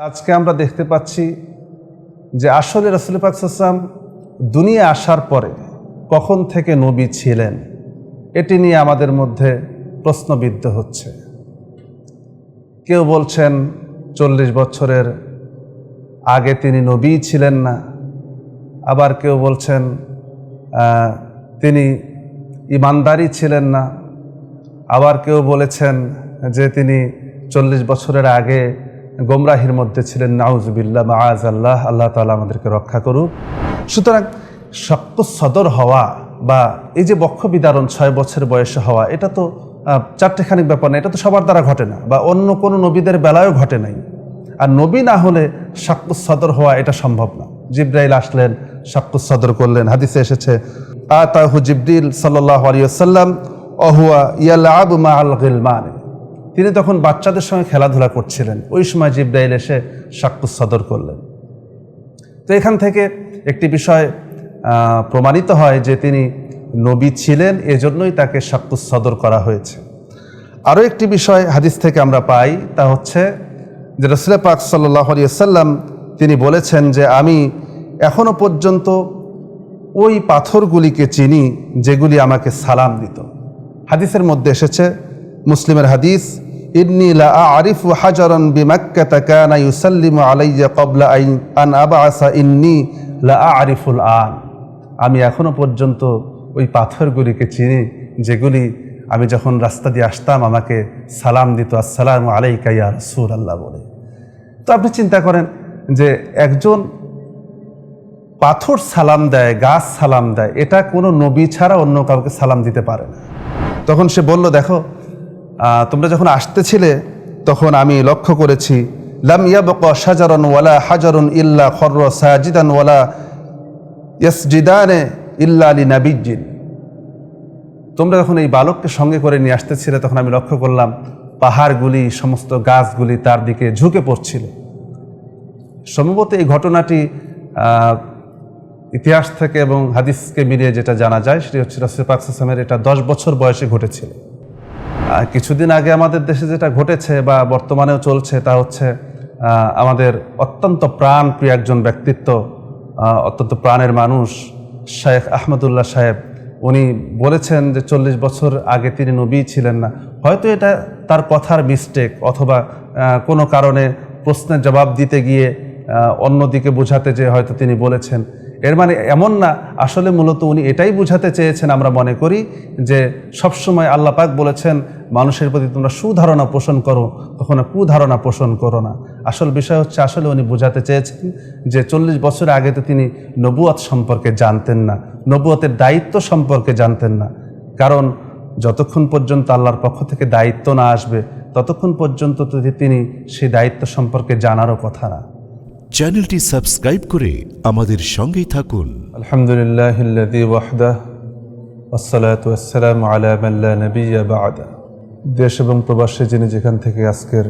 আজকে আমরা দেখতে পাচ্ছি যে আসলে রসুল পাকসাম দুনিয়া আসার পরে কখন থেকে নবী ছিলেন, এটি নিয়ে আমাদের মধ্যে প্রশ্নবিদ্ধ হচ্ছে। কেউ বলছেন চল্লিশ বছরের আগে তিনি নবী ছিলেন না, আবার কেউ বলছেন তিনি ইমানদারি ছিলেন না, আবার কেউ বলেছেন যে তিনি চল্লিশ বছরের আগে গোমরাহির মধ্যে ছিলেন নাউজবিল্লা মাআজ আল্লাহ আল্লাহ তালা আমাদেরকে রক্ষা করুক। সুতরাং শক্ত সদর হওয়া বা এই যে বক্ষ বিদারণ ছয় বছর বয়সে হওয়া এটা তো আহ, চারটেখানিক ব্যাপার না এটা তো সবার দ্বারা ঘটে না বা অন্য কোনো নবীদের বেলায়ও ঘটে নাই। আর নবী না হলে সাক্কুস সদর হওয়া এটা সম্ভব না। জিব্রাইল আসলেন সাক্কুস সদর করলেন। হাদিসে এসেছে আতাহু জিব্রিল সাল্লাহ আলিয়াল্লাম অহুয়া ইয়ালাব মা আল গিলমান। তিনি তখন বাচ্চাদের সঙ্গে খেলাধুলা করছিলেন। ওই সময় জিব্রাইল এসে সাক্কুস সদর করলেন। তো এখান থেকে একটি বিষয় প্রমাণিত হয় যে তিনি নবী ছিলেন, এজন্যই তাকে সাক্কুস সদর করা হয়েছে। আরও একটি বিষয় হাদিস থেকে আমরা পাই, তা হচ্ছে যে রসুল পাক সাল্লাহ সাল্লাম তিনি বলেছেন যে আমি এখনও পর্যন্ত ওই পাথরগুলিকে চিনি, যেগুলি আমাকে সালাম দিত। হাদিসের মধ্যে এসেছে মুসলিমের হাদিস, ইন্নি লা আরিফু হাজারান বিমাক্কাতা কানা ইউসাল্লিমু আলাইয়া আইন, আন আবাসা ইন্নি লা আরিফুল আন। আমি এখনও পর্যন্ত ওই পাথরগুলিকে চিনি, যেগুলি আমি যখন রাস্তা দিয়ে আসতাম, আমাকে সালাম দিত, আসসালামু আলাইকা ইয়া রাসূল আল্লাহ বলে। তো আপনি চিন্তা করেন যে একজন পাথর সালাম দেয়, গাছ সালাম দেয়, এটা কোনো নবী ছাড়া অন্য কাউকে সালাম দিতে পারে না। তখন সে বলল, দেখো তোমরা যখন আসতেছিলে, তখন আমি লক্ষ্য করেছি, লাম ইয়াবক সাজারন ওয়ালা হাজারুন ইল্লা খর্র সাজিদান ওয়ালা ইয়াসজিদানে ইল্লা আলী নাবিজিন তোমরা যখন এই বালককে সঙ্গে করে নিয়ে আসতেছিলে, তখন আমি লক্ষ্য করলাম, পাহাড়গুলি, সমস্ত গাছগুলি তার দিকে ঝুঁকে পড়ছিল। সম্ভবত এই ঘটনাটি ইতিহাস থেকে এবং হাদিসকে মিলিয়ে যেটা জানা যায়, সেটি হচ্ছে রসুল এটা দশ বছর বয়সে ঘটেছিল। কিছুদিন আগে আমাদের দেশে যেটা ঘটেছে বা বর্তমানেও চলছে, তা হচ্ছে আমাদের অত্যন্ত প্রাণ প্রিয় একজন ব্যক্তিত্ব অত্যন্ত প্রাণের মানুষ, শেখ আহমদুল্লাহ সাহেব। উনি বলেছেন যে চল্লিশ বছর আগে তিনি নবী ছিলেন না। হয়তো এটা তার কথার মিস্টেক অথবা কোনো কারণে প্রশ্নের জবাব দিতে গিয়ে অন্যদিকে বোঝাতে যে হয়তো তিনি বলেছেন। এর মানে এমন না, আসলে মূলত উনি এটাই বোঝাতে চেয়েছেন আমরা মনে করি যে সবসময় আল্লাহ পাক বলেছেন, মানুষের প্রতি তোমরা সুধারণা পোষণ করো, কখনো কুধারণা পোষণ করো না। আসল বিষয় হচ্ছে, আসলে উনি বোঝাতে চেয়েছেন যে চল্লিশ বছর আগে তো তিনি নবুয়াত সম্পর্কে জানতেন না, নবুয়তের দায়িত্ব সম্পর্কে জানতেন না। কারণ যতক্ষণ পর্যন্ত আল্লাহর পক্ষ থেকে দায়িত্ব না আসবে, ততক্ষণ পর্যন্ত তিনি সেই দায়িত্ব সম্পর্কে জানারও কথা না। চ্যানেলটি সাবস্ক্রাইব করে আমাদের সঙ্গেই থাকুন। আলহামদুলিল্লাহ দেশ এবং প্রবাসে যিনি যেখান থেকে আজকের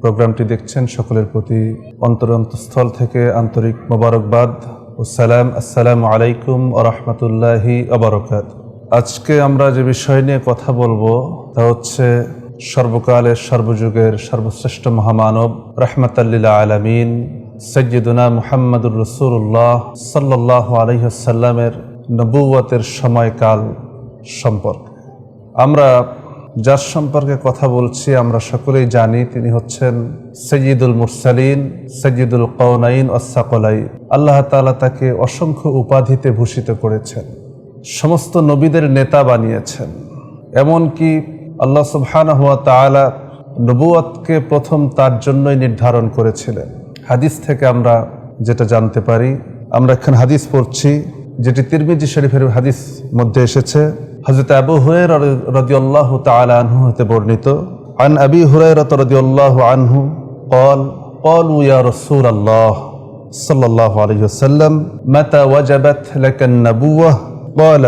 প্রোগ্রামটি দেখছেন, সকলের প্রতি অন্তর অন্তঃস্থল থেকে আন্তরিক মোবারকবাদ ও সালাম। আসসালামু আলাইকুম ও রহমতুল্লাহি অবরকাত আজকে আমরা যে বিষয় নিয়ে কথা বলব, তা হচ্ছে সর্বকালের, সর্বযুগের সর্বশ্রেষ্ঠ মহামানব রহমতাল্লিল আলমিন। সৈয়দুনা মুহাম্মদুর রসুল্লাহ সাল্লাহ আলহ্লামের নবুয়তের সময়কাল সম্পর্কে। আমরা যার সম্পর্কে কথা বলছি আমরা সকলেই জানি তিনি হচ্ছেন সৈয়দুল মুরসালিন সৈয়দুল কৌনাইন অসাকলাই আল্লাহ তাআলা তাকে অসংখ্য উপাধিতে ভূষিত করেছেন, সমস্ত নবীদের নেতা বানিয়েছেন। এমনকি আল্লাহ সুবহানাহু ওয়া তাআলা নবুয়তকে প্রথম তার জন্যই নির্ধারণ করেছিলেন। হাদিস থেকে আমরা যেটা জানতে পারি আমরা এখানে হাদিস পড়ছি যেটি তিরমিজি শরীফের হাদিস মধ্যে এসেছে হজরত আবু হুরায়রা রাদিয়াল্লাহু তাআলা আনহু হতে বর্ণিত عن أبي هريرة رضي الله عنه قال قالوا يا رسول الله صلى الله عليه وسلم متى وجبت لك النبوة قال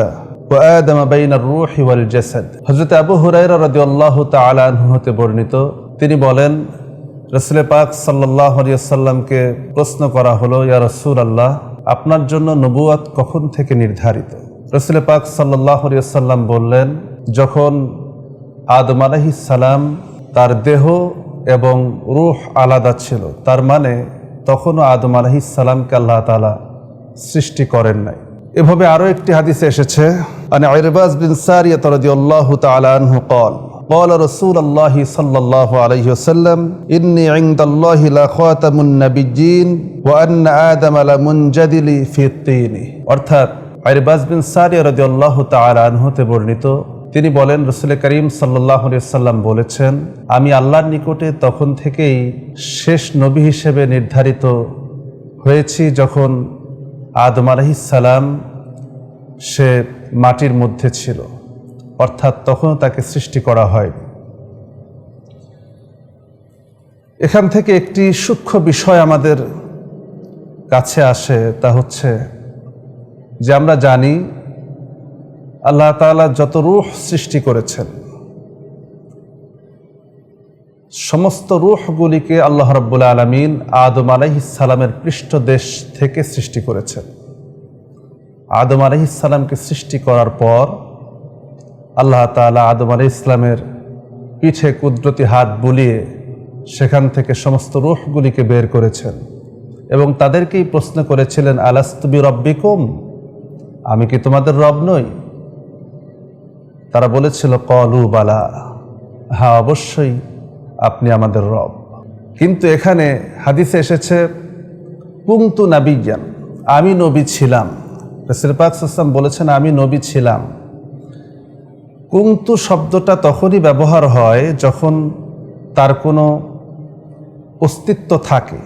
وآدم بين الروح والجسد হযরত আবু হুরায়রা রাদিয়াল্লাহু তাআলা আনহু হতে বর্ণিত তিনি বলেন রসুল পাক সাল্লাহ সাল্লামকে প্রশ্ন করা হলো, ইয়া রসুল আল্লাহ আপনার জন্য নবুয়াত কখন থেকে নির্ধারিত? রসুল পাক সাল্লাহ সাল্লাম বললেন, যখন আদম আলাহি সালাম তার দেহ এবং রুহ আলাদা ছিল, তার মানে তখনও আদম আলাহি সালামকে আল্লাহ তালা সৃষ্টি করেন নাই। এভাবে আরও একটি হাদিসে এসেছে মানে আইরবাজ বিন সারিয়া তরদি আল্লাহ তালাহ কল قال رسول الله صلى الله عليه وسلم إني عند الله لخاتم النبيين وأن آدم لمنجدل في الطين অর্থাৎ আইরবাজ বিন সারিয়া রাদিয়াল্লাহু তাআলা আনহুতে বর্ণিত তিনি বলেন রসুল করিম সাল্লাহ সাল্লাম বলেছেন আমি আল্লাহর নিকটে তখন থেকেই শেষ নবী হিসেবে নির্ধারিত হয়েছি যখন আদম আলহিসাল্লাম সে মাটির মধ্যে ছিল অর্থাৎ তখনও তাকে সৃষ্টি করা হয়। এখান থেকে একটি সূক্ষ্ম বিষয় আমাদের কাছে আসে, তা হচ্ছে যে আমরা জানি আল্লাহ তাআলা যত রূহ সৃষ্টি করেছেন, সমস্ত রুহগুলিকে আল্লাহ রব্বুল আলমিন আদম আলাইসালামের পৃষ্ঠদেশ থেকে সৃষ্টি করেছেন। আদম আলাইসালামকে সৃষ্টি করার পর আল্লাহ তাআলা আদম আলাই ইসলামের পিঠে কুদরতি হাত বুলিয়ে সেখান থেকে সমস্ত রূহগুলিকে বের করেছেন এবং তাদেরকেই প্রশ্ন করেছিলেন আলাস্তবি রব্বিকুম আমি কি তোমাদের রব নই? তারা বলেছিল, কলু বালা। হ্যাঁ অবশ্যই আপনি আমাদের রব। কিন্তু এখানে হাদিসে এসেছে কুংতু নাবিজ্ঞান আমি নবী ছিলাম। রসুল পাক সাল্লাম বলেছেন, আমি নবী ছিলাম। কুংতু শব্দটা তখনই ব্যবহার হয় যখন তার কোনো অস্তিত্ব থাকে।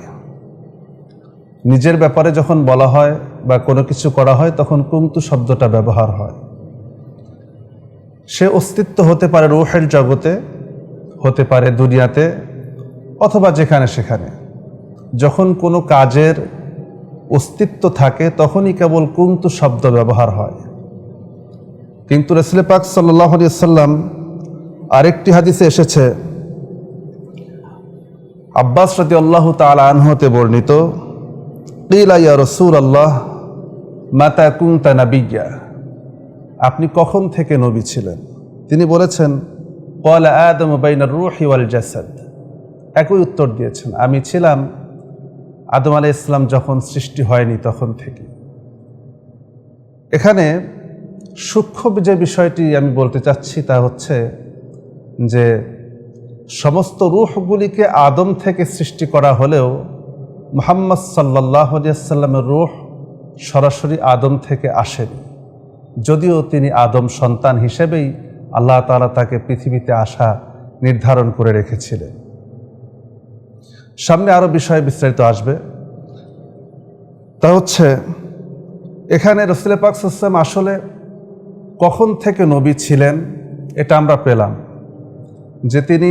নিজের ব্যাপারে যখন বলা হয় বা কোনো কিছু করা হয় তখন কুংতু শব্দটা ব্যবহার হয়। সে অস্তিত্ব হতে পারে রুহের জগতে, হতে পারে দুনিয়াতে অথবা যেখানে সেখানে। যখন কোনো কাজের অস্তিত্ব থাকে তখনই কেবল কুন্তু শব্দ ব্যবহার হয়। কিন্তু রসুল পাক সাল্লাহ সাল্লাম আরেকটি হাদিসে এসেছে, আব্বাস রতি আল্লাহ তালা আনহতে বর্ণিত ইয়া রসুল আল্লাহ মাতা কুংতা নাবিজ্ঞা আপনি কখন থেকে নবী ছিলেন? তিনি বলেছেন কল আদম বাইনার রুহি ওয়াল জাসাদ। একই উত্তর দিয়েছেন, আমি ছিলাম আদম আলাই ইসলাম যখন সৃষ্টি হয়নি তখন থেকে। এখানে সূক্ষ্ম যে বিষয়টি আমি বলতে চাচ্ছি তা হচ্ছে যে সমস্ত রুহগুলিকে আদম থেকে সৃষ্টি করা হলেও মোহাম্মদ সাল্লাহ সাল্লামের রুহ সরাসরি আদম থেকে আসেনি। যদিও তিনি আদম সন্তান হিসেবেই আল্লাহ তালা তাকে পৃথিবীতে আসা নির্ধারণ করে রেখেছিলেন। সামনে আরও বিষয়ে বিস্তারিত আসবে। তা হচ্ছে, এখানে রসুল পাক আসলে কখন থেকে নবী ছিলেন, এটা আমরা পেলাম যে তিনি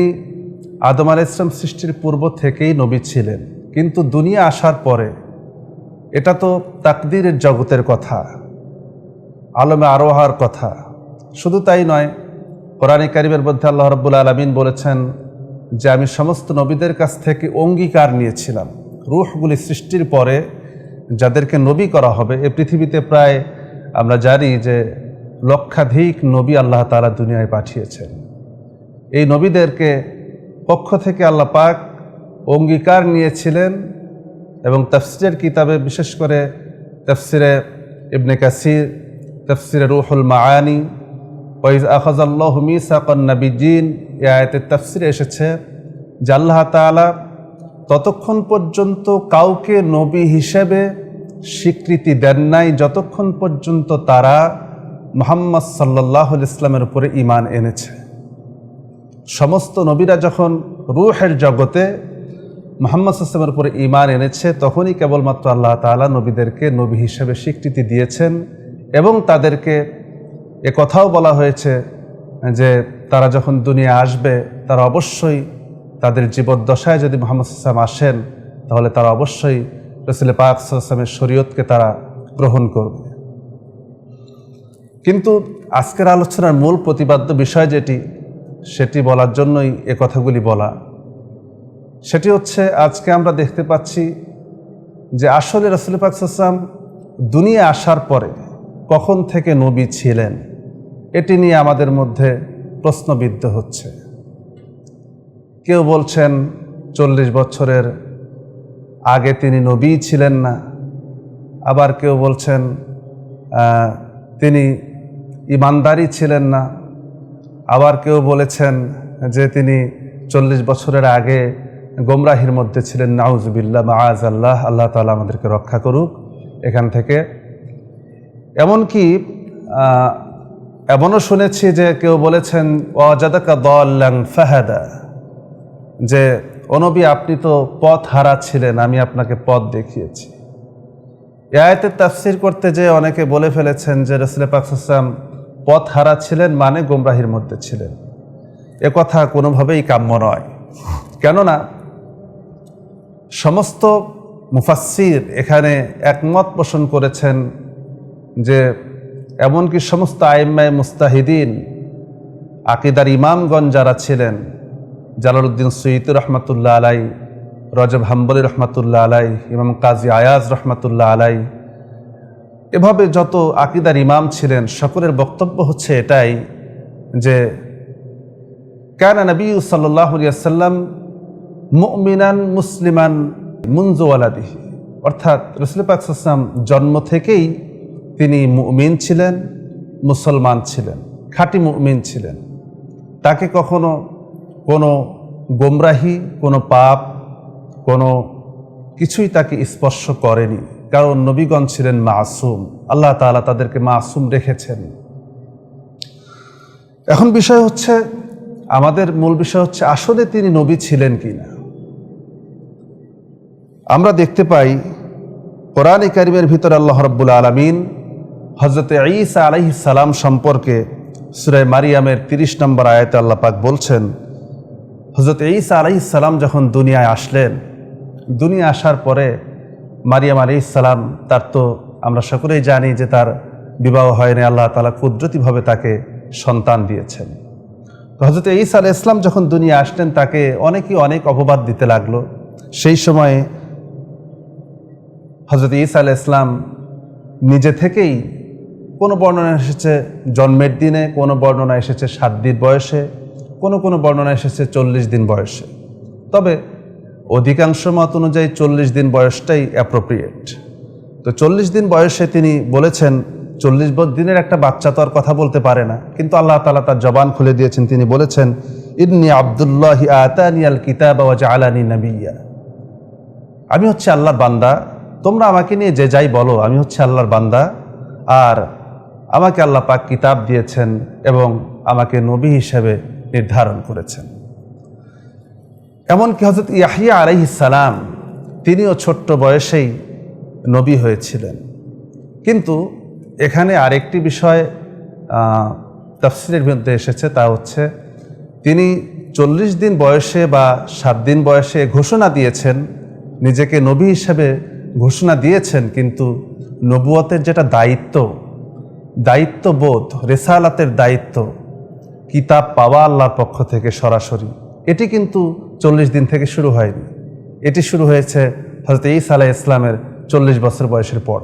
আদম আল ইসলাম সৃষ্টির পূর্ব থেকেই নবী ছিলেন। কিন্তু দুনিয়া আসার পরে, এটা তো তাকদিরের জগতের কথা, আলমে আরোহার কথা। শুধু তাই নয়, কোরআন কারিমের মধ্যে আল্লাহ রব্বুল আলমিন বলেছেন যে, আমি সমস্ত নবীদের কাছ থেকে অঙ্গীকার নিয়েছিলাম। রুহগুলি সৃষ্টির পরে যাদেরকে নবী করা হবে, এ পৃথিবীতে প্রায় আমরা জানি যে লক্ষাধিক নবী আল্লাহ তালা দুনিয়ায় পাঠিয়েছেন। এই নবীদেরকে পক্ষ থেকে আল্লাহ পাক অঙ্গীকার নিয়েছিলেন এবং তফসিরের কিতাবে বিশেষ করে তফসিরে ইবনে কাসির, তফসিরে রুহুল মায়ানি ওয়াইজ আখাজাল্লাহ মিসাকন নবীজিন এ আয়তের তফসিরে এসেছে যে আল্লাহ তালা ততক্ষণ পর্যন্ত কাউকে নবী হিসেবে স্বীকৃতি দেন নাই, যতক্ষণ পর্যন্ত তারা মোহাম্মদ সাল্লাহ ইসলামের উপরে ইমান এনেছে। সমস্ত নবীরা যখন রুহের জগতে মোহাম্মদ ইসলামের উপরে ইমান এনেছে, তখনই কেবলমাত্র আল্লাহ তালা নবীদেরকে নবী হিসেবে স্বীকৃতি দিয়েছেন এবং তাদেরকে এ কথাও বলা হয়েছে যে তারা যখন দুনিয়া আসবে, তারা অবশ্যই তাদের জীবদ্দশায় যদি মোহাম্মদ ইসলাম আসেন, তাহলে তারা অবশ্যই রসুল পাক শরীয়তকে তারা গ্রহণ করবে। কিন্তু আজকের আলোচনার মূল প্রতিপাদ্য বিষয় যেটি, সেটি বলার জন্যই এ কথাগুলি বলা। সেটি হচ্ছে, আজকে আমরা দেখতে পাচ্ছি যে আসলে রসুল পাক ইসলাম দুনিয়া আসার পরে কখন থেকে নবী ছিলেন, এটি নিয়ে আমাদের মধ্যে প্রশ্নবিদ্ধ হচ্ছে। কেউ বলছেন, চল্লিশ বছরের আগে তিনি নবী ছিলেন না। আবার কেউ বলছেন তিনি ইমানদারি ছিলেন না। আবার কেউ বলেছেন যে তিনি চল্লিশ বছরের আগে গোমরাহির মধ্যে ছিলেন। নাউজবিল্লা মাআজ আল্লাহ আল্লাহ তালা আমাদেরকে রক্ষা করুক এখান থেকে। এমনকি এমনও শুনেছি যে কেউ বলেছেন, ওয়াজাদাকা দল্লাং ফাহাদা, যে অনবী আপনি তো পথ হারা ছিলেন আমি আপনাকে পথ দেখিয়েছি। এ আয়াতের তাফসির করতে যে অনেকে বলে ফেলেছেন যে রসুল পাকসাম পথ হারা ছিলেন মানে গোমরাহির মধ্যে ছিলেন। এ কথা কোনোভাবেই কাম্য নয়। কেননা সমস্ত মুফাসির এখানে একমত পোষণ করেছেন যে এমনকি সমস্ত আইম্মায় মুস্তাহিদিন, আকিদার ইমামগণ যারা ছিলেন, জালালউদ্দিন সৈয়দ রহমতুল্লাহ আলাই রজব হাম্বলি রহমতুল্লাহ আলাই ইমাম কাজী আয়াজ রহমতুল্লাহ আলাই এভাবে যত আকিদার ইমাম ছিলেন, সকলের বক্তব্য হচ্ছে এটাই যে, কেন নবী সাল্লাম মুমিনান মুসলিমান মুনজোয়ালাদিহি অর্থাৎ রসুল পাকসাম জন্ম থেকেই তিনি মুমিন ছিলেন, মুসলমান ছিলেন, খাঁটি মুমিন ছিলেন। তাকে কখনো কোনো গোমরাহি, কোনো পাপ, কোনো কিছুই তাকে স্পর্শ করেনি। কারণ নবীগণ ছিলেন মাসুম। আল্লাহ তাআলা তাদেরকে মাসুম রেখেছেন। এখন বিষয় হচ্ছে, আমাদের মূল বিষয় হচ্ছে, আসলে তিনি নবী ছিলেন কিনা? আমরা দেখতে পাই, কোরআন কারিমের ভিতরে আল্লাহ রব্বুল আলমিন হজরত ঈসা আলাইহিস সালাম সম্পর্কে সুরায় মারিয়ামের তিরিশ নম্বর আয়াতে আল্লাহ পাক বলছেন হজরত ঈসা আলাইহিস সালাম যখন দুনিয়ায় আসলেন, দুনিয়া আসার পরে মারিয়াম আলাইহিস সালাম, তার তো আমরা সকলেই জানি যে তার বিবাহ হয়নি, আল্লাহ তালা কুদরতিভাবে তাকে সন্তান দিয়েছেন। তো হজরত ঈসা আলাহ ইসলাম যখন দুনিয়া আসলেন, তাকে অনেকেই অনেক অপবাদ দিতে লাগল। সেই সময়ে হজরত ঈসা আলাহ ইসলাম নিজে থেকেই কোনো বর্ণনা এসেছে জন্মের দিনে, কোনো বর্ণনা এসেছে সাত দিন বয়সে, কোনো কোনো বর্ণনা এসেছে চল্লিশ দিন বয়সে। তবে অধিকাংশ মত অনুযায়ী চল্লিশ দিন বয়সটাই অ্যাপ্রোপ্রিয়েট তো চল্লিশ দিন বয়সে তিনি বলেছেন, চল্লিশ দিনের একটা বাচ্চা তো আর কথা বলতে পারে না। কিন্তু আল্লাহ তালা তার জবান খুলে দিয়েছেন, তিনি বলেছেন, ইন্নি আবদুল্লাহ আতানি আল কিতাব আলানি নবিয়া। আমি হচ্ছে আল্লাহর বান্দা, তোমরা আমাকে নিয়ে যে যাই বলো, আমি হচ্ছে আল্লাহর বান্দা। আর আমাকে আল্লাহ পাক কিতাব দিয়েছেন এবং আমাকে নবী হিসেবে নির্ধারণ করেছেন। এমনকি হজরত ইয়াহিয়া আলাইহিস সালাম তিনিও ছোট্ট বয়সেই নবী হয়েছিলেন। কিন্তু এখানে আরেকটি বিষয় আহ, তাফসিরের মধ্যে এসেছে তা হচ্ছে তিনি চল্লিশ দিন বয়সে বা সাত দিন বয়সে ঘোষণা দিয়েছেন নিজেকে নবী হিসেবে ঘোষণা দিয়েছেন কিন্তু নবুয়তের যেটা দায়িত্ব দায়িত্ববোধ রেসালাতের দায়িত্ব কিতাব পাওয়া আল্লাহর পক্ষ থেকে সরাসরি। এটি কিন্তু চল্লিশ দিন থেকে শুরু হয়নি। এটি শুরু হয়েছে হজরত ঈসা আলাহ ইসলামের চল্লিশ বছর বয়সের পর।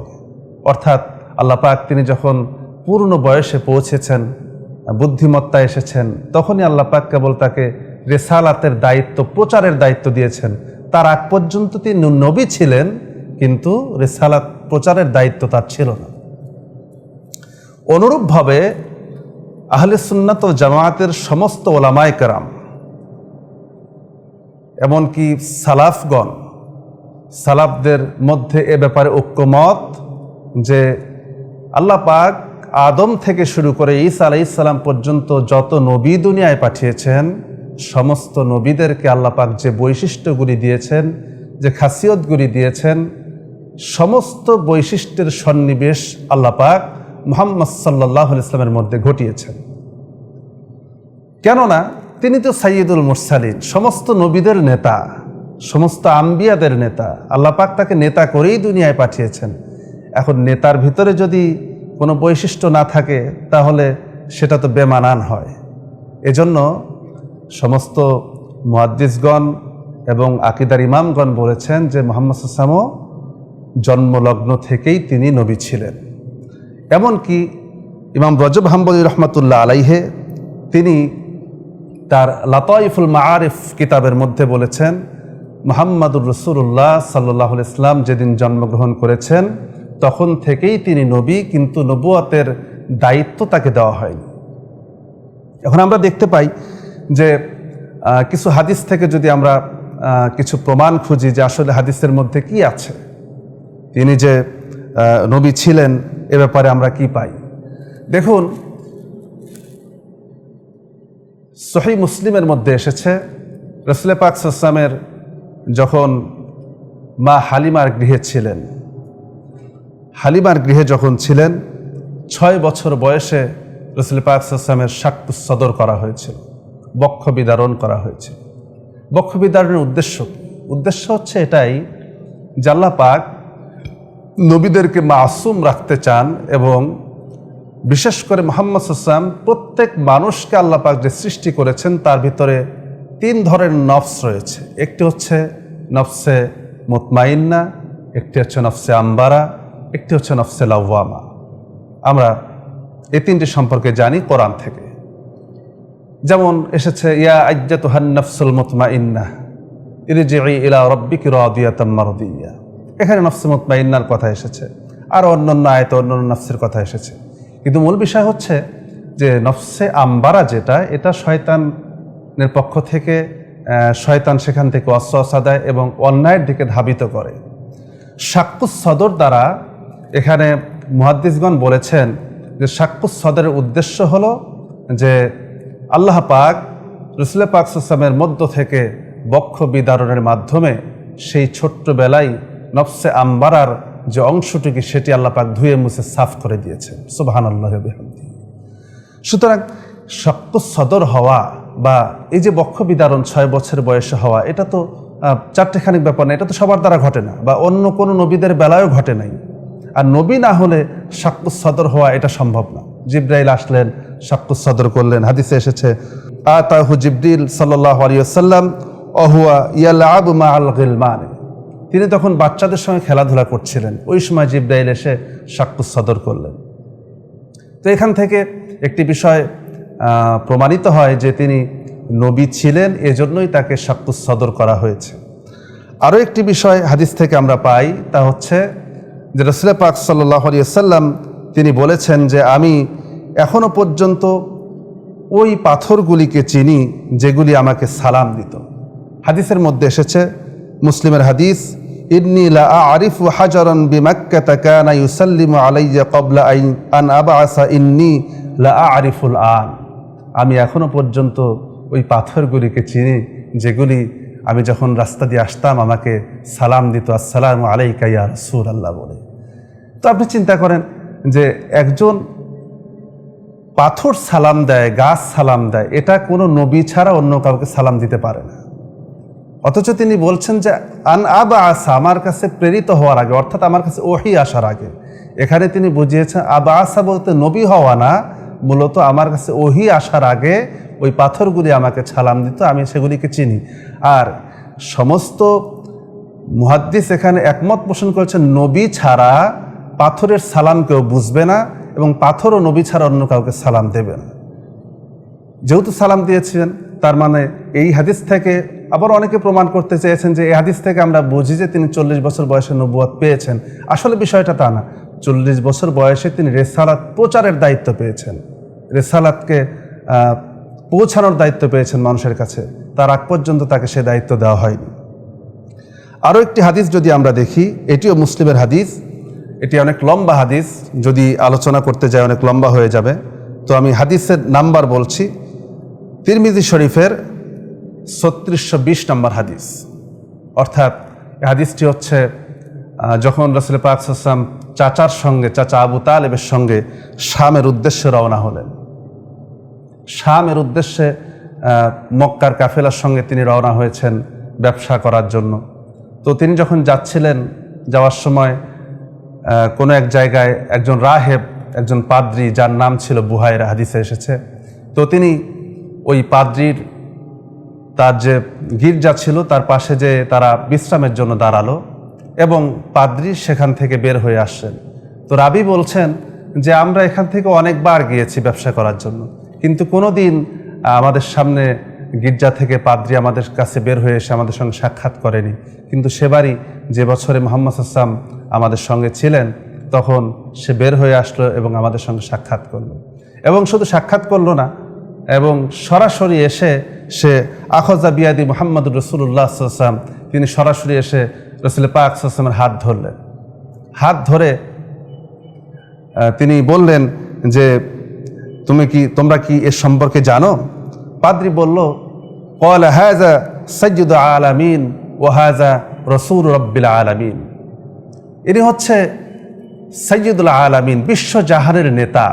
অর্থাৎ আল্লাহ পাক তিনি যখন পূর্ণ বয়সে পৌঁছেছেন, বুদ্ধিমত্তা এসেছেন, তখনই আল্লাহ পাক কেবল তাকে রেসালাতের দায়িত্ব, প্রচারের দায়িত্ব দিয়েছেন। তার আগ পর্যন্ত তিনি নবী ছিলেন, কিন্তু রেসালাত প্রচারের দায়িত্ব তার ছিল না। অনুরূপভাবে আহলে সুন্নাত জামায়াতের সমস্ত ওলামায় কেরাম এমনকি সালাফগণ, সালাফদের মধ্যে এ ব্যাপারে ঐক্যমত যে আল্লাহ পাক আদম থেকে শুরু করে ঈসা আলাই ইসলাম পর্যন্ত যত নবী দুনিয়ায় পাঠিয়েছেন, সমস্ত নবীদেরকে আল্লাহ পাক যে বৈশিষ্ট্যগুলি দিয়েছেন, যে খাসিয়তগুলি দিয়েছেন, সমস্ত বৈশিষ্ট্যের সন্নিবেশ আল্লাহ পাক মোহাম্মদ সাল্লাহ ইসলামের মধ্যে ঘটিয়েছেন। কেননা তিনি তো সাইয়দুল মুরসালিন, সমস্ত নবীদের নেতা, সমস্ত আম্বিয়াদের নেতা। আল্লাহ পাক তাকে নেতা করেই দুনিয়ায় পাঠিয়েছেন। এখন নেতার ভিতরে যদি কোনো বৈশিষ্ট্য না থাকে, তাহলে সেটা তো বেমানান হয়। এজন্য সমস্ত মুহাদ্দিসগণ এবং আকিদার ইমামগণ বলেছেন যে মোহাম্মদ সাসামও জন্মলগ্ন থেকেই তিনি নবী ছিলেন। এমনকি ইমাম রজব হাম্বলি রহমতুল্লাহ আলাইহে তিনি তার লাতাইফুল মাআরিফ কিতাবের মধ্যে বলেছেন, মোহাম্মদুর রসুল্লাহ সাল্লাহ ইসলাম যেদিন জন্মগ্রহণ করেছেন, তখন থেকেই তিনি নবী, কিন্তু নবুয়াতের দায়িত্ব তাকে দেওয়া হয়নি। এখন আমরা দেখতে পাই যে কিছু হাদিস থেকে যদি আমরা কিছু প্রমাণ খুঁজি যে আসলে হাদিসের মধ্যে কি আছে। তিনি যে নবী ছিলেন, এ ব্যাপারে আমরা কি পাই? দেখুন সহি মুসলিমের মধ্যে এসেছে। রসুল পাক সাল্লামের যখন মা হালিমার গৃহে ছিলেন, হালিমার গৃহে যখন ছিলেন, ছয় বছর বয়সে রসুল পাক সাল্লামের সাক্তু সদর করা হয়েছিল, বক্ষ বিদারণ করা হয়েছে। বক্ষ বিদারণের উদ্দেশ্য উদ্দেশ্য হচ্ছে এটাই জাল্লা পাক নবীদেরকে মাসুম রাখতে চান এবং বিশেষ করে মোহাম্মদ সাল্লাম প্রত্যেক মানুষকে আল্লাহ পাক যে সৃষ্টি করেছেন, তার ভিতরে তিন ধরনের নফস রয়েছে। একটি হচ্ছে নফসে মুতমাইন্না, একটি হচ্ছে নফসে আম্বারা, একটি হচ্ছে নফসে লাওয়ামা। আমরা এই তিনটি সম্পর্কে জানি কোরআন থেকে। যেমন এসেছে, ইয়া আজ্জাত হান্নাফসুল মুতমাইন্না ইরজিই ইলা রব্বিকি মারদিয়া। এখানে নফসে মুতমাইন্নার কথা এসেছে, আর অন্যান্য আয়তে অন্যান্য নফসের কথা এসেছে। কিন্তু মূল বিষয় হচ্ছে যে নফসে আম্বারা যেটা, এটা শয়তানের পক্ষ থেকে শয়তান সেখান থেকে অস্ত্র দেয় এবং অন্যায়ের দিকে ধাবিত করে। সাক্কুস সদর দ্বারা এখানে মুহাদ্দিসগণ বলেছেন যে সাক্কুস সদরের উদ্দেশ্য হল যে আল্লাহ পাক, রসুল পাক সুসামের মধ্য থেকে বক্ষ বিদারণের মাধ্যমে সেই ছোট্টবেলায় নফসে আম্বারার যে অংশটিকে সেটি আল্লাহ পাক ধুয়ে মুছে সাফ করে দিয়েছেন সুবাহান আল্লাহ সুতরাং শক্ত সদর হওয়া বা এই যে বক্ষ বিদারণ ছয় বছর বয়সে হওয়া এটা তো আহ, চারটেখানিক ব্যাপার না এটা তো সবার দ্বারা ঘটে না বা অন্য কোনো নবীদের বেলায়ও ঘটে নাই। আর নবী না হলে সাক্কুস সদর হওয়া এটা সম্ভব না। জিব্রাইল আসলেন সাক্কুস সদর করলেন। হাদিসে এসেছে আতাহু জিব্রিল সাল্লাহ আলিয়াল্লাম অহুয়া ইয়াল আবু মা আল গিলমান। তিনি তখন বাচ্চাদের সঙ্গে খেলাধুলা করছিলেন। ওই সময় জিব্রাইল এসে সাক্কুস সদর করলেন। তো এখান থেকে একটি বিষয় প্রমাণিত হয় যে তিনি নবী ছিলেন, এজন্যই তাকে সাক্কুস সদর করা হয়েছে। আরও একটি বিষয় হাদিস থেকে আমরা পাই, তা হচ্ছে যে রসুল পাক সাল্লাহ সাল্লাম তিনি বলেছেন যে আমি এখনও পর্যন্ত ওই পাথরগুলিকে চিনি, যেগুলি আমাকে সালাম দিত। হাদিসের মধ্যে এসেছে মুসলিমের হাদিস, ইন্নি লা আরিফু হাজারান বিমাক্কাতা কানা ইউসাল্লিমু আলাইয়া আইন, আন আবআসা ইন্নি লা আরিফুল আন। আমি এখনও পর্যন্ত ওই পাথরগুলিকে চিনি, যেগুলি আমি যখন রাস্তা দিয়ে আসতাম, আমাকে সালাম দিত, আসসালামু আলাইকা ইয়া রাসূলুল্লাহ বলে। তো আপনি চিন্তা করেন যে একজন পাথর সালাম দেয়, গাছ সালাম দেয়, এটা কোনো নবী ছাড়া অন্য কাউকে সালাম দিতে পারে না। অথচ তিনি বলছেন যে, আন আবা আসা আমার কাছে প্রেরিত হওয়ার আগে, অর্থাৎ আমার কাছে ওহি আসার আগে। এখানে তিনি বুঝিয়েছেন আবা আসা বলতে নবী হওয়া না, মূলত আমার কাছে ওহি আসার আগে ওই পাথরগুলি আমাকে সালাম দিত, আমি সেগুলিকে চিনি। আর সমস্ত মুহাদ্দিস এখানে একমত পোষণ করেছেন, নবী ছাড়া পাথরের সালাম কেউ বুঝবে না এবং পাথরও নবী ছাড়া অন্য কাউকে সালাম দেবে না। যেহেতু সালাম দিয়েছিলেন, তার মানে এই হাদিস থেকে আবার অনেকে প্রমাণ করতে চেয়েছেন যে এই হাদিস থেকে আমরা বুঝি যে তিনি চল্লিশ বছর বয়সে নবুয়াত পেয়েছেন। আসলে বিষয়টা তা না। চল্লিশ বছর বয়সে তিনি রেসালাত প্রচারের দায়িত্ব পেয়েছেন। রেসালাতকে পৌঁছানোর দায়িত্ব পেয়েছেন মানুষের কাছে। তার আগ পর্যন্ত তাকে সে দায়িত্ব দেওয়া হয়নি। আরও একটি হাদিস যদি আমরা দেখি, এটিও মুসলিমের হাদিস। এটি অনেক লম্বা হাদিস। যদি আলোচনা করতে যায় অনেক লম্বা হয়ে যাবে। তো আমি হাদিসের নাম্বার বলছি। তিরমিজি শরীফের ছত্রিশশো বিশ নম্বর হাদিস। অর্থাৎ হাদিসটি হচ্ছে যখন রসুল পাক সাল্লাম চাচার সঙ্গে, চাচা আবু তালেবের সঙ্গে শামের উদ্দেশ্যে রওনা হলেন। শামের উদ্দেশ্যে মক্কার কাফেলার সঙ্গে তিনি রওনা হয়েছেন ব্যবসা করার জন্য। তো তিনি যখন যাচ্ছিলেন, যাওয়ার সময় কোনো এক জায়গায় একজন রাহেব, একজন পাদ্রি, যার নাম ছিল বুহাইরা, হাদিসে এসেছে। তো তিনি ওই পাদ্রির তার যে গির্জা ছিল, তার পাশে যে তারা বিশ্রামের জন্য দাঁড়াল এবং পাদ্রি সেখান থেকে বের হয়ে আসছেন। তো রাবি বলছেন যে, আমরা এখান থেকে অনেকবার গিয়েছি ব্যবসা করার জন্য। কিন্তু কোনো দিন আমাদের সামনে গির্জা থেকে পাদ্রি আমাদের কাছে বের হয়ে এসে আমাদের সঙ্গে সাক্ষাৎ করেনি। কিন্তু সেবারই যে বছরে মোহাম্মদ আসলাম আমাদের সঙ্গে ছিলেন, তখন সে বের হয়ে আসলো এবং আমাদের সঙ্গে সাক্ষাৎ করল। এবং শুধু সাক্ষাৎ করল না, এবং সরাসরি এসে সে আখজা বিয়াদি মোহাম্মদ রসুল্লাহ আসলাম তিনি সরাসরি এসে রসুল পাক আসলামের হাত ধরলেন। হাত ধরে তিনি বললেন যে, তুমি কি, তোমরা কি এর সম্পর্কে জানো? পাদ্রি বলল কল হাজা সৈয়দ আলামিন ও হাজা রসুল রব্বিল আলামিন। ইনি হচ্ছে সৈয়দুল আলামিন বিশ্বজাহানের নেতা।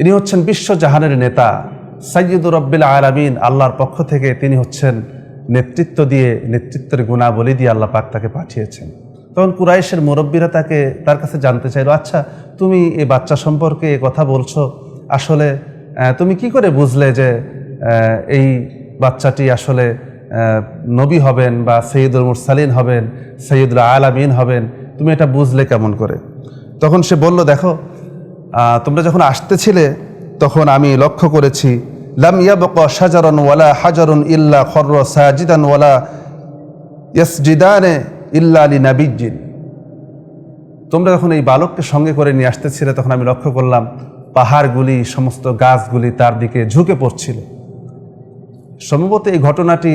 ইনি হচ্ছেন বিশ্বজাহানের নেতা। সৈয়দুর রব্বিল আলামিন আল্লাহর পক্ষ থেকে তিনি হচ্ছেন নেতৃত্ব দিয়ে, নেতৃত্বের গুণাবলী দিয়ে আল্লাহ পাক তাকে পাঠিয়েছেন। তখন কুরাইশের মুরব্বীরা তাকে, তার কাছে জানতে চাইলো আচ্ছা তুমি এই বাচ্চা সম্পর্কে এ কথা বলছো। আসলে তুমি কি করে বুঝলে যে এই বাচ্চাটি আসলে নবী হবেন বা সৈয়দুল মুরসালিন হবেন, সৈয়দুল আলামিন হবেন? তুমি এটা বুঝলে কেমন করে? তখন সে বলল, দেখো তোমরা যখন আসতেছিলে, তখন আমি লক্ষ্য করেছি, লাম ইয়াবক সাজারন ওয়ালা হাজারুন ইল্লা খর্র সাজিদান ওয়ালা ইয়াসজিদানে ইল্লা আলী নাবিজিন তোমরা যখন এই বালককে সঙ্গে করে নিয়ে আসতেছিলে, তখন আমি লক্ষ্য করলাম, পাহাড়গুলি, সমস্ত গাছগুলি তার দিকে ঝুঁকে পড়ছিল। সম্ভবত এই ঘটনাটি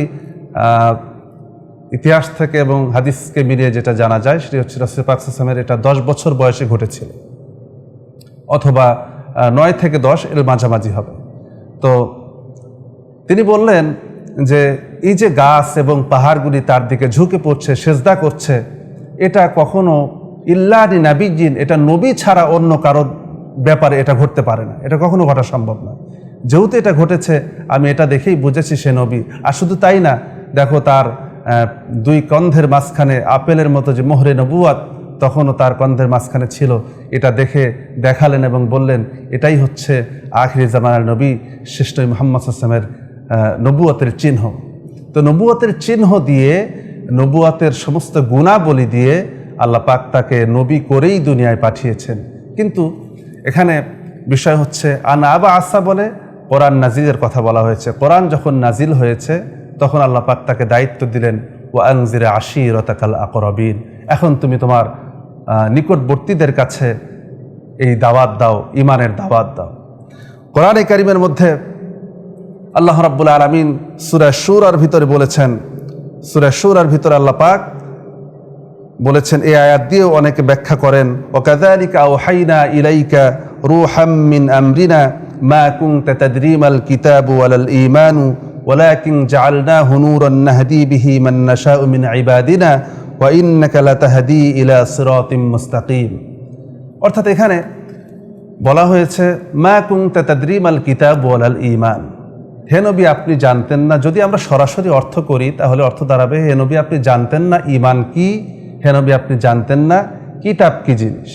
ইতিহাস থেকে এবং হাদিসকে মিলিয়ে যেটা জানা যায়, সেটি হচ্ছে রসুল এটা দশ বছর বয়সে ঘটেছিল। অথবা নয় থেকে দশ এর মাঝামাঝি হবে। তো তিনি বললেন যে, এই যে গাছ এবং পাহাড়গুলি তার দিকে ঝুঁকে পড়ছে, সেজদা করছে, এটা কখনো ইল্লাদি নাবিজিন এটা নবী ছাড়া অন্য কারও ব্যাপারে এটা ঘটতে পারে না। এটা কখনো ঘটা সম্ভব না যেহেতু এটা ঘটেছে, আমি এটা দেখেই বুঝেছি সে নবী। আর শুধু তাই না, দেখো তার দুই কন্ধের মাঝখানে আপেলের মতো যে মোহরে নবুয়াত তখনও তার কন্ধের মাঝখানে ছিল। এটা দেখে দেখালেন এবং বললেন, এটাই হচ্ছে আখিরি জামানার নবী, শ্রেষ্ঠ মোহাম্মদ আসলামের নবুয়তের চিহ্ন। তো নবুয়তের চিহ্ন দিয়ে, নবুয়াতের সমস্ত গুণাবলী দিয়ে আল্লাহ পাক তাকে নবী করেই দুনিয়ায় পাঠিয়েছেন। কিন্তু এখানে বিষয় হচ্ছে, আন আবা আসা বলে কোরআন নাজিলের কথা বলা হয়েছে। কোরআন যখন নাজিল হয়েছে, তখন আল্লাহ পাক তাকে দায়িত্ব দিলেন ও আনজিরে আশি রতাকাল আকরবিন। এখন তুমি তোমার নিকটবর্তীদের কাছে এই দাওয়াত দাও ইমানের দাওয়াত দাও কোরআনে কারিমের মধ্যে আল্লাহ রাব্বুল আলমিন সুরা সুরার ভিতরে বলেছেন সুরা সুরার ভিতরে আল্লাহ পাক বলেছেন এই আয়াত দিয়েও অনেকে ব্যাখ্যা করেন ও কাদালিকা ও হাইনা ইলাইকা রুহাম মিন আমরিনা মা কুনতা তাদরিমাল কিতাবু ওয়ালাল ঈমানু ولكن جعلناه نورا نهدي به من نشاء من عبادنا অর্থাৎ এখানে বলা হয়েছে, মা কুং তাদ্রিম আল কিতাব ওয়াল আল ইমান হে নবী, আপনি জানতেন না। যদি আমরা সরাসরি অর্থ করি, তাহলে অর্থ দাঁড়াবে, হে নবী, আপনি জানতেন না ইমান কি? হে নবী, আপনি জানতেন না কিতাব কি জিনিস?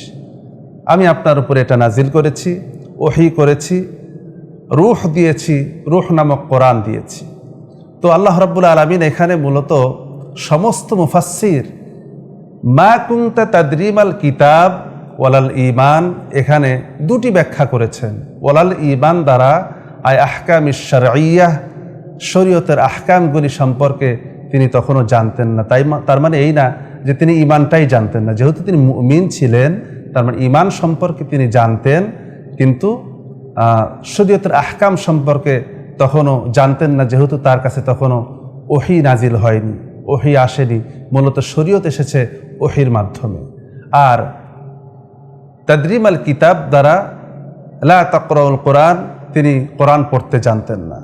আমি আপনার উপরে এটা নাজিল করেছি, ওহি করেছি, রুহ দিয়েছি, রুহ নামক কোরআন দিয়েছি। তো আল্লাহ রব্বুল আলমিন এখানে মূলত সমস্ত মুফাসির মা কুংতা তাদরিমাল কিতাব ওয়ালাল ইমান এখানে দুটি ব্যাখ্যা করেছেন। ওয়ালাল ইমান দ্বারা আই আহকাম ইশারিয়াহ শরীয়তের আহকামগুলি সম্পর্কে তিনি তখনও জানতেন না। তাই তার মানে এই না যে তিনি ইমানটাই জানতেন না। যেহেতু তিনি মিন ছিলেন, তার মানে ইমান সম্পর্কে তিনি জানতেন, কিন্তু শরীয়তের আহকাম সম্পর্কে তখনও জানতেন না। যেহেতু তার কাছে তখনও ওহি নাজিল হয়নি। ওহি আসেনি মূলত শরীয়ত এসেছে ওহির মাধ্যমে। আর তদ্রিম আল কিতাব দ্বারা লা কোরআন তিনি কোরআন পড়তে জানতেন না।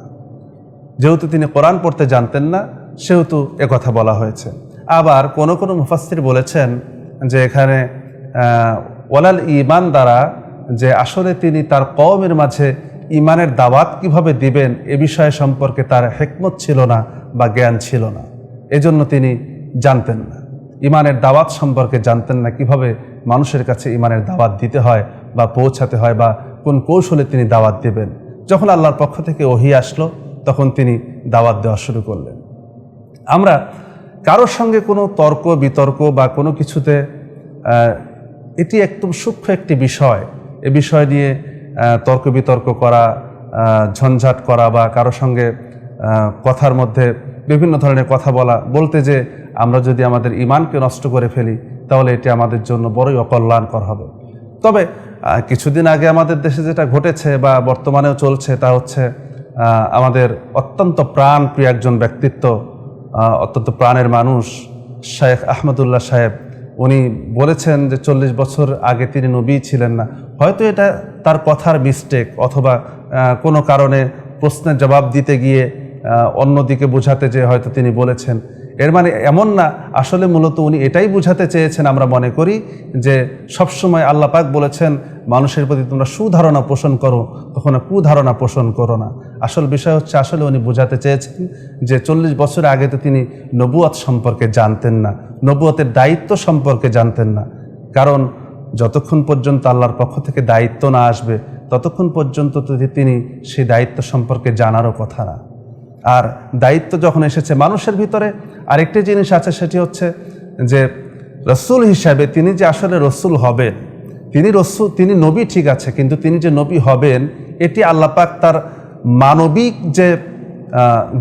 যেহেতু তিনি কোরআন পড়তে জানতেন না সেহেতু কথা বলা হয়েছে। আবার কোনো কোনো মুফাসির বলেছেন যে এখানে আহ, ওয়ালাল ইমান দ্বারা যে আসলে তিনি তার কওমের মাঝে ইমানের দাওয়াত কীভাবে দিবেন এ বিষয়ে সম্পর্কে তার হেকমত ছিল না বা জ্ঞান ছিল না। এজন্য তিনি জানতেন না। ইমানের দাওয়াত সম্পর্কে জানতেন না কীভাবে মানুষের কাছে ইমানের দাওয়াত দিতে হয় বা পৌঁছাতে হয় বা কোন কৌশলে তিনি দাওয়াত দেবেন। যখন আল্লাহর পক্ষ থেকে ওহি আসলো, তখন তিনি দাওয়াত দেওয়া শুরু করলেন। আমরা কারোর সঙ্গে কোনো তর্ক, বিতর্ক বা কোনো কিছুতে এটি একদম সূক্ষ্ম একটি বিষয়। এ বিষয় নিয়ে তর্ক বিতর্ক করা ঝঞ্ঝাট করা বা কারও সঙ্গে কথার মধ্যে বিভিন্ন ধরনের কথা বলা, বলতে যে আমরা যদি আমাদের ইমানকে নষ্ট করে ফেলি, তাহলে এটি আমাদের জন্য বড়ই অকল্যাণকর হবে। তবে কিছুদিন আগে আমাদের দেশে যেটা ঘটেছে বা বর্তমানেও চলছে, তা হচ্ছে আমাদের অত্যন্ত প্রাণপ্রিয় একজন ব্যক্তিত্ব অত্যন্ত প্রাণের মানুষ শেখ আহমদুল্লাহ সাহেব। উনি বলেছেন যে চল্লিশ বছর আগে তিনি নবী ছিলেন না। হয়তো এটা তার কথার মিস্টেক অথবা কোনো কারণে প্রশ্নের জবাব দিতে গিয়ে অন্যদিকে বোঝাতে যে হয়তো তিনি বলেছেন। এর মানে এমন না, আসলে মূলত উনি এটাই বোঝাতে চেয়েছেন আমরা মনে করি যে সবসময় আল্লাহ পাক বলেছেন, মানুষের প্রতি তোমরা সুধারণা পোষণ করো, কখনো কুধারণা পোষণ করো না। আসল বিষয় হচ্ছে, আসলে উনি বোঝাতে চেয়েছেন যে চল্লিশ বছর আগে তো তিনি নবুয়াত সম্পর্কে জানতেন না, নবুয়াতের দায়িত্ব সম্পর্কে জানতেন না। কারণ যতক্ষণ পর্যন্ত আল্লাহর পক্ষ থেকে দায়িত্ব না আসবে, ততক্ষণ পর্যন্ত তিনি সেই দায়িত্ব সম্পর্কে জানারও কথা না। আর দায়িত্ব যখন এসেছে মানুষের ভিতরে, আরেকটি জিনিস আছে, সেটি হচ্ছে যে রসুল হিসাবে তিনি যে আসলে রসুল হবেন, তিনি রসুল, তিনি নবী ঠিক আছে, কিন্তু তিনি যে নবী হবেন, এটি আল্লাপাক তার মানবিক যে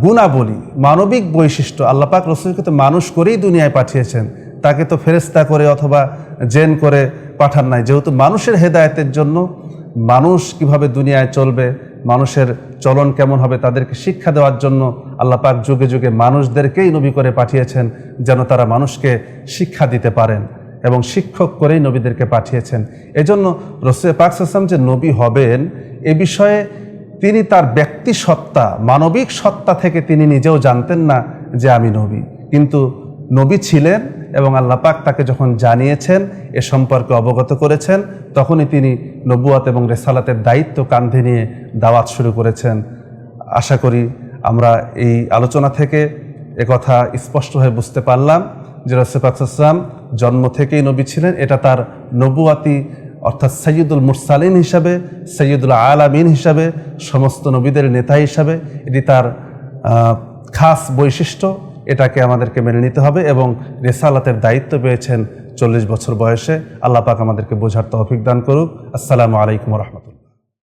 গুণাবলী, মানবিক বৈশিষ্ট্য আল্লাপাক রসুলকে তো মানুষ করেই দুনিয়ায় পাঠিয়েছেন, তাকে তো ফেরেস্তা করে অথবা জেন করে পাঠান নাই। যেহেতু মানুষের হেদায়তের জন্য মানুষ কীভাবে দুনিয়ায় চলবে মানুষের চলন কেমন হবে তাদেরকে শিক্ষা দেওয়ার জন্য আল্লাহ পাক যুগে যুগে মানুষদেরকেই নবী করে পাঠিয়েছেন যেন তারা মানুষকে শিক্ষা দিতে পারেন এবং শিক্ষক করেই নবীদেরকে পাঠিয়েছেন। এজন্য রসুল পাক সাল্লাম যে নবী হবেন, এ বিষয়ে তিনি তার ব্যক্তি সত্তা, মানবিক সত্তা থেকে তিনি নিজেও জানতেন না যে আমি নবী। কিন্তু নবী ছিলেন এবং আল্লাহ পাক তাকে যখন জানিয়েছেন এ সম্পর্কে অবগত করেছেন, তখনই তিনি নবুয়াত এবং রেসালাতের দায়িত্ব কাঁধে নিয়ে দাওয়াত শুরু করেছেন। আশা করি আমরা এই আলোচনা থেকে একথা স্পষ্টভাবে বুঝতে পারলাম যে রসেফাকসাম জন্ম থেকেই নবী ছিলেন। এটা তার নবুয়াতি অর্থাৎ সৈয়দুল মুরসালিন হিসাবে সৈয়দুল আলামিন হিসাবে, সমস্ত নবীদের নেতা হিসাবে। এটি তার খাস বৈশিষ্ট্য। এটাকে আমাদেরকে মেনে নিতে হবে এবং রেসালাতের দায়িত্ব পেয়েছেন চল্লিশ বছর বয়সে। আল্লাহ পাক আমাদেরকে বোঝার তৌফিক দান করুক। আসসালামু আলাইকুম রহমতুল্লাহ।